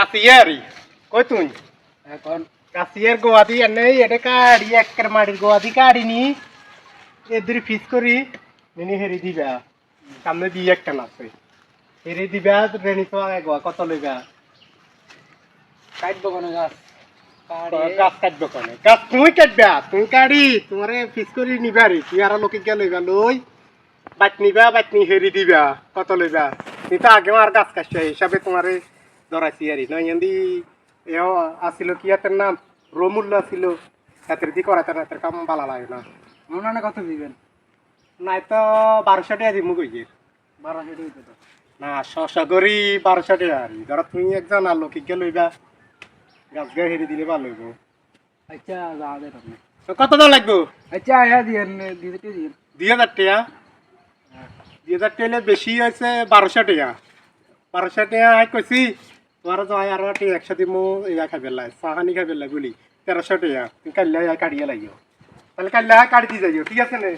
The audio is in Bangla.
কাশিয়ারি কই তুই এখন কাশিয়ার গোয়াদি এনে এটা কাড়ি একের মাটির গোয়াদি কাড়ি নি এদের ফিস করি নিনি হেরি দিবা সামনে দিয়ে একটা আছে হেরি দিবা রেনি তো আগে গোয়া কত লইবা কাটবো কোনো গাছ গাছ কাটবে কনে গাছ তুমি কাটবা তুমি কাড়ি তোমারে ফিস করি নিবারি তুই আর লোকে কে লইবা লই বাট নিবা বাট নি হেরি দিবা কত লইবা তুই তো আগে আর গাছ কাটছে হিসাবে তোমারে ধরাইছি আরি নয় এন্দি এও আসিল কি হাতের নাম? রমুল্লা ছিল। হাতের দি করাতে হাতের কাম ভালো লাগে না। মনে কত দিবেন? নাই তো বারোশো টাকা দিমু কইছে বারোশো টাকা তো। না শশা করি বারোশো টাকা আর ধরো তুমি একজন আর লোকে কে লইবা গাছ গায়ে হেরি দিলে ভালো হইব। আচ্ছা যা দেন আপনি কত দাম লাগবো? আচ্ছা হ্যাঁ দিন দুই হাজার টাকা? দুই হাজার টাকা বেশি হয়েছে বারোশো টাকা। বারোশো টাকা কইছি তোমার তো আয় আরও টাকা একসাথে মো ইয়া খাই পেলাই চাহানি খাই পেলাই বলি তেরোশো তুমি কালিয়া কাটিয়ে লাগিও তাহলে কালিয়া কাটি দিয়ে যাইও, ঠিক আছে নে?